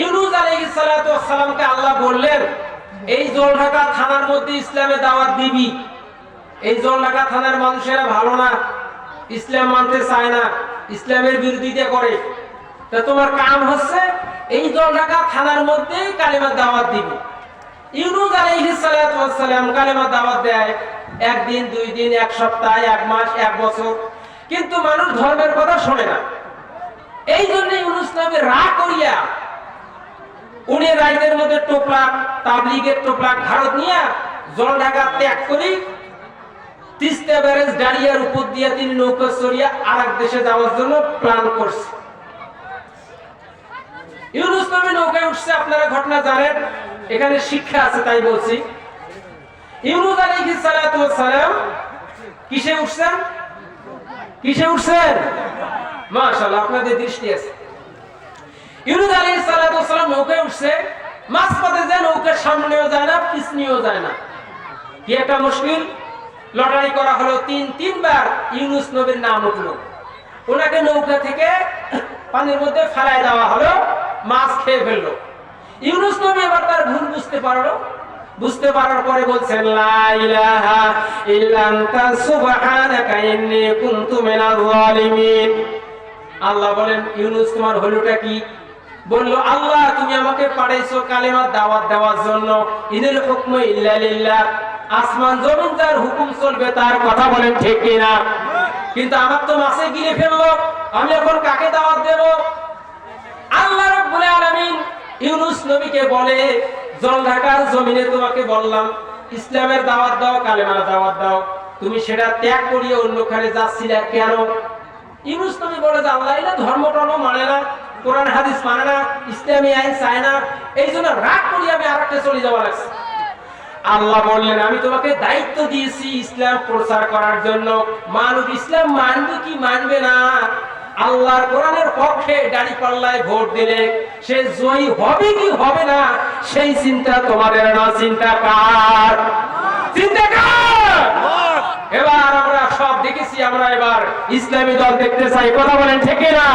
ইউনুস আলাইহিস সালাতু সালামকে আল্লাহ বললেন, এই জলঢাকা থানার মধ্যে ইসলামে দাওয়াত দিবি। এই জলঢাকা থানার মানুষেরা ভালো না, ইসলাম মানতে চায় না, ইসলামের বিরোধিতা করে। তা তোমার কাম হচ্ছে এই জলঢাকা থানার মধ্যেই কালিমার দাওয়াত দিবি। ইউনুস আলাইহিস সালাতু সালাম কালিমার দাওয়াত দেয়, একদিন, দুই দিন, এক সপ্তাহ, এক মাস, এক বছর। কিন্তু মানুষ ধর্মের কথা শোনে না। এই জন্য ইউনুস নবী রাগ করিয়া উনি রাইতের মধ্যে টোপলাক তাবলিগের টোপলাক ভারত নিয়ে জল ঢাকা ত্যাগ করি। তিস্তা ব্যারেজ দাঁড়িয়ার উপর দিয়ে তিনি নৌকা সরিয়া আর দেশে যাওয়ার জন্য প্ল্যান করছে। ইউনুস নবী নৌকায় উঠছে, আপনারা ঘটনা জানেন, এখানে শিক্ষা আছে তাই বলছি। ইউনুস আলাইহিস সালাতু সালাম কিসে উঠছেন? কিসে উঠছেন? মাশাআল্লাহ, আপনাদের দৃষ্টি আছে। ইউনুস আলাইহিস সালাতু নৌকায় উঠছে যে নৌকার সামনেও যায় না পিছনেও যায় না। কি একটা মুশকিল? লটারি করা হলো তিন, তিনবার ইউনুস নবীর নাম উঠল। ওনাকে নৌকা থেকে পানির মধ্যে দেওয়া হলো, মাছ খেয়ে ফেলল। ইউনুস নবী এবার তার ভুল বুঝতে পারল। বুঝতে পারার পরে বলছেন, লা ইলাহা ইল্লা সুবহানাকা ইন্নী কুনতু জালিমিন আল্লাহ বলেন, ইউনুস, তোমার হলোটা কি? বলল, আল্লাহ, তুমি আমাকে পাঠাইছো কালেমার দাওয়াত দেওয়ার জন্য। ইনুল হুকম ইল্লা লিল্লাহ। আসমান জমিন যার হুকুম চলবে তার কথা বলেন ঠিক কিনা? কিন্তু আমার তো মাসে গিরে ফেলল। আমি এখন কাকে দাওয়াত দেব? আল্লাহ রাব্বুল আলামিন ইউনুস নবীকে বলে, জল ঢাকার জমিনে তোমাকে বললাম, ইসলামের দাওয়াত দাও, কালেমার দাওয়াত দাও। তুমি সেটা ত্যাগ করিয়ে অন্যখানে যাচ্ছিলে কেন? ইউনুস নবী বলে যে, আল্লাহ ধর্ম টর্ম মানে না। কোরআন, হাদিস মানে না, ইসলামী আইন চায় না। এই জন্য রাগ করি আমি আর একটা চলে যাওয়া লাগছে। আল্লাহ বললেন, আমি তোমাকে দায়িত্ব দিয়েছি ইসলাম প্রচার করার জন্য। মানুষ ইসলাম মানবে কি মানবে না? আল্লাহর কোরআনের পক্ষে দাড়ি পাল্লায় ভোট দিলে সে জয়ী হবে কি হবে না, সেই চিন্তা তোমাদের না। চিন্তা কার? চিন্তা কার? এবার আমরা সব দেখেছি, আমরা এবার ইসলামী দল দেখতে চাই। কথা বলেন, ঠিক না